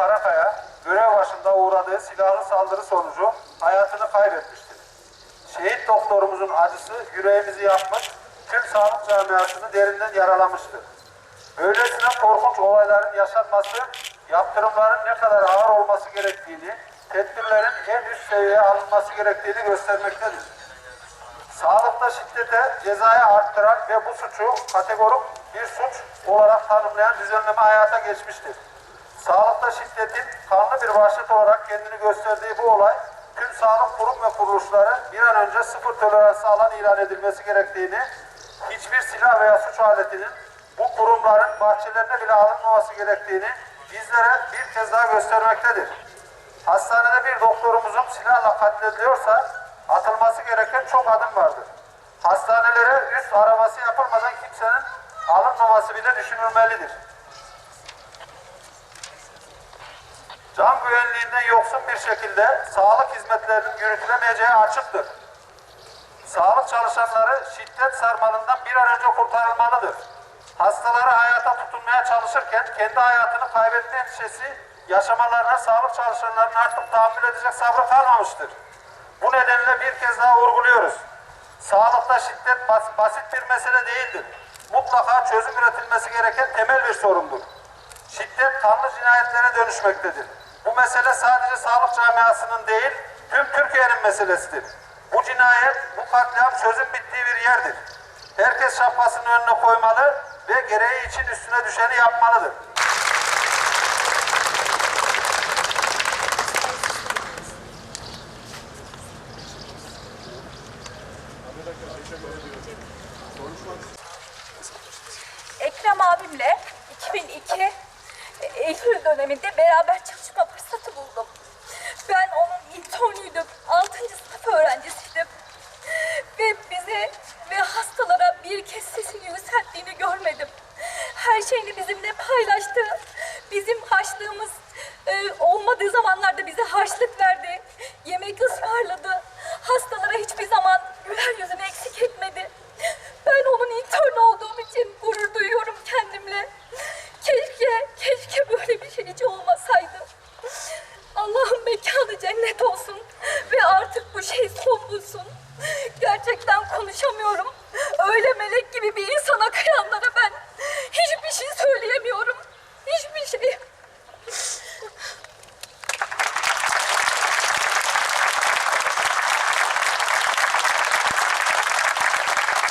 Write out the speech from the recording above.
Karakaya görev başında uğradığı silahlı saldırı sonucu hayatını kaybetmiştir. Şehit doktorumuzun acısı yüreğimizi yakmış, tüm sağlık camiasını derinden yaralamıştır. Böylesine korkunç olayların yaşanması, yaptırımların ne kadar ağır olması gerektiğini, tedbirlerin en üst seviyeye alınması gerektiğini göstermektedir. Sağlıkta şiddete cezayı arttıran ve bu suçu kategorik bir suç olarak tanımlayan düzenleme hayata geçmiştir. Sağlıkta şiddetin kanlı bir vahşet olarak kendini gösterdiği bu olay, tüm sağlık kurum ve kuruluşları bir an önce sıfır tolerans alan ilan edilmesi gerektiğini, hiçbir silah veya suç aletinin bu kurumların bahçelerine bile alınmaması gerektiğini bizlere bir kez daha göstermektedir. Hastanede bir doktorumuzun silahla katlediliyorsa atılması gereken çok adım vardır. Hastanelere üst araması yapılmadan kimsenin alınmaması bile düşünülmelidir. Can güvenliğinden yoksun bir şekilde sağlık hizmetlerinin yürütülemeyeceği açıktır. Sağlık çalışanları şiddet sarmalından bir an önce kurtarılmalıdır. Hastaları hayata tutunmaya çalışırken kendi hayatını kaybetme endişesi yaşamalarına sağlık çalışanlarının artık tahammül edecek sabrı kalmamıştır. Bu nedenle bir kez daha vurguluyoruz. Sağlıkta şiddet bas- basit bir mesele değildir. Mutlaka çözüm üretilmesi gereken temel bir sorundur. Şiddet kanlı cinayetlere dönüşmektedir. Bu mesele sadece sağlık camiasının değil, tüm Türkiye'nin meselesidir. Bu cinayet, bu katliam sözün bittiği bir yerdir. Herkes şapkasını önüne koymalı ve gereği için üstüne düşeni yapmalıdır. Ekrem abimle 2002 Eylül döneminde beraber çalışma harçlığımız e, olmadığı zamanlarda bize harçlık verdi. Yemek ısmarladı. Hastalara hiçbir zaman güler yüzünü eksik etmedi. Ben onun intern olduğum için gurur duyuyorum kendimle. Keşke, keşke böyle bir şey hiç olmasaydı. Allah'ın mekanı cennet olsun ve artık bu şey son bulsun. Gerçekten konuşamıyorum. Öyle melek gibi bir insan